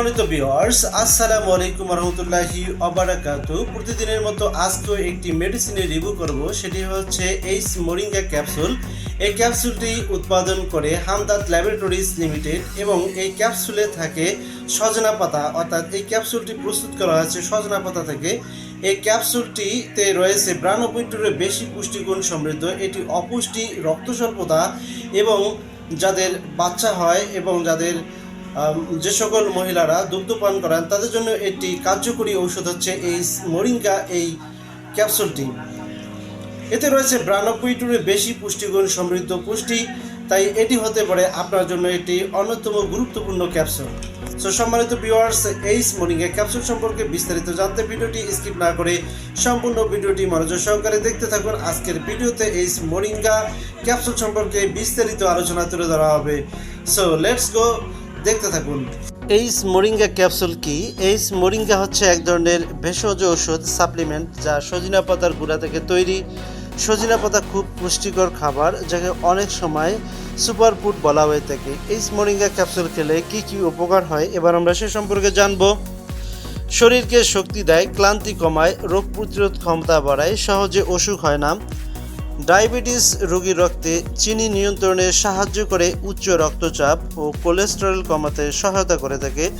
সম্মানিত ভিউয়ার্স আসসালামু আলাইকুম রহমতুল্লাহি অবারাকাতু প্রতিদিনের মতো আজকেও একটি মেডিসিনের রিভিউ করব, সেটি হচ্ছে এইস মোরিঙ্গা ক্যাপসুল এই ক্যাপসুলটি উৎপাদন করে হামদাদ ল্যাবরেটরিজ লিমিটেড এবং এই ক্যাপসুলে থাকে সজনা পাতা, অর্থাৎ এই ক্যাপসুলটি প্রস্তুত করা হয়েছে সজনা পাতা থেকে। এই ক্যাপসুলটিতে রয়েছে ব্রানোপিন্টুরের বেশি পুষ্টিগুণ সমৃদ্ধ, এটি অপুষ্টি রক্ত স্বল্পতা এবং যাদের বাচ্চা হয় এবং যাদের যে সকল মহিলারা দুগ্ধ পান করেন, তাদের জন্য একটি কার্যকরী ঔষধ হচ্ছে এই মরিঙ্গা, এই ক্যাপসুলটি এতে রয়েছে ব্রানোকুইটুরের বেশি পুষ্টিগুণ সমৃদ্ধ পুষ্টি, তাই এটি হতে পারে আপনার জন্য একটি অন্যতম গুরুত্বপূর্ণ ক্যাপসুল। সো সম্মানিত ভিউয়ার্স এইস মর্নিংয়ে ক্যাপসুল সম্পর্কে বিস্তারিত জানতে ভিডিওটি স্কিপ না করে সম্পূর্ণ ভিডিওটি মনোযোগ সহকারে দেখতে থাকুন। আজকের ভিডিওতে এইস মরিঙ্গা ক্যাপসুল সম্পর্কে বিস্তারিত আলোচনা তুলে ধরা হবে। সো লেটস গো দেখতে থাকুন। এইস মোরিঙ্গা ক্যাপসুল কি? এইস মোরিঙ্গা হচ্ছে এক ধরনের ভেষজ ঔষধ, সাপ্লিমেন্ট, যা সজিনা পাতার গুঁড়া থেকে তৈরি। সজিনা পাতা খুব পুষ্টিকর খাবার, যাকে অনেক সময় সুপার ফুড বলা হয়ে থাকে। এইস মোরিঙ্গা ক্যাপসুল খেলে কি কি উপকার হয়? এবার আমরা সে সম্পর্কে জানব। শরীরকে শক্তি দেয়, ক্লান্তি কমায়, রোগ প্রতিরোধ ক্ষমতা বাড়ায়, সহজে অসুখ হয় না। ডায়াবেটিস রোগীর রক্তে চিনি নিয়ন্ত্রণে সাহায্য করে উচ্চ রক্তচাপ ও কোলেস্টেরল কমাতে সহায়তা করে থাকে।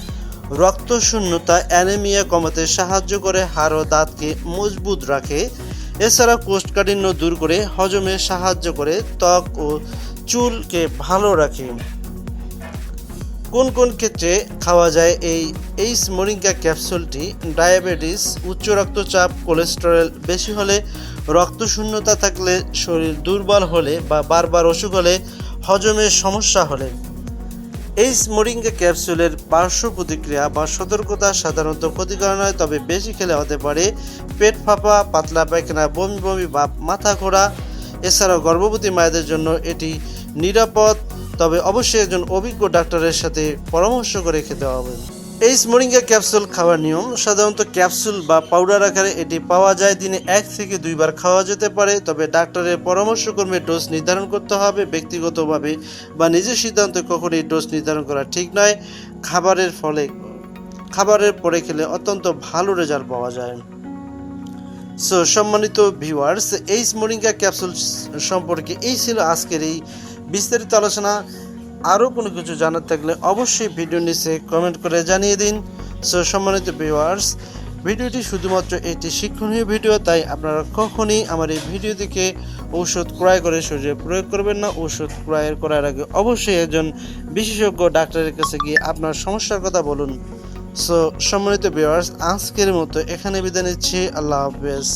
রক্ত শূন্যতা অ্যানেমিয়া কমাতে সাহায্য করে, হাড় ও দাঁতকে মজবুত রাখে। এছাড়া কোষ্ঠকাঠিন্য দূর করে হজমে সাহায্য করে ত্বক ও চুলকে ভালো রাখে। কোন কোন ক্ষেত্রে খাওয়া যায় এই এইস মোরিঙ্গা ক্যাপসুলটি? ডায়াবেটিস, উচ্চ রক্তচাপ, কোলেস্টেরল, বেশি হলে রক্ত শূন্যতা থাকলে শরীর দুর্বল হলে বা বারবার অসুখ হলে হজমের সমস্যা হলে। এইস মোরিঙ্গা ক্যাপসুলের পার্শ্ব প্রতিক্রিয়া বা সতর্কতা সাধারণত ক্ষতিকর নয়, তবে বেশি খেলে হতে পারে পেট ফাঁপা, পাতলা পায়খানা, বমি বমি, বা মাথা ঘোরা। এছাড়াও গর্ভবতী মায়েদের জন্য এটি নিরাপদ তবে অবশ্যই একজন অভিজ্ঞ ডাক্তারের সাথে পরামর্শ করে খেতে হবে। এই মোরিঙ্গা ক্যাপসুল খাওয়ার নিয়ম, সাধারণত ক্যাপসুল বা পাউডার আকারে এটি পাওয়া যায় দিনে এক থেকে দুইবার খাওয়া যেতে পারে, তবে ডাক্তারের পরামর্শক্রমে ডোজ নির্ধারণ করতে হবে ব্যক্তিগতভাবে বা নিজের সিদ্ধান্তে কখনোই ডোজ নির্ধারণ করা ঠিক নয়। খাবারের ফলে, খাবারের পরে খেলে অত্যন্ত ভালো রেজাল্ট পাওয়া যায়। সো সম্মানিত ভিউয়ার্স এই মোরিঙ্গা ক্যাপসুল সম্পর্কে এই ছিল আজকের এই বিস্তারিত আলোচনা, আরও কোনো কিছু জানার থাকলে অবশ্যই ভিডিও নিচে কমেন্ট করে জানিয়ে দিন। সো সম্মানিত ভিউয়ার্স ভিডিওটি শুধুমাত্র একটি শিক্ষণীয় ভিডিও, তাই আপনারা কখনই আমার এই ভিডিও থেকে ঔষধ ক্রয় করে শরীরে প্রয়োগ করবেন না। ঔষধ ক্রয়ের করার আগে অবশ্যই একজন বিশেষজ্ঞ ডাক্তারের কাছে গিয়ে আপনার সমস্যার কথা বলুন। সো সম্মানিত ভিউয়ার্স আজকের মতো এখানে বিদায় নিচ্ছি। আল্লাহ হাফেজ।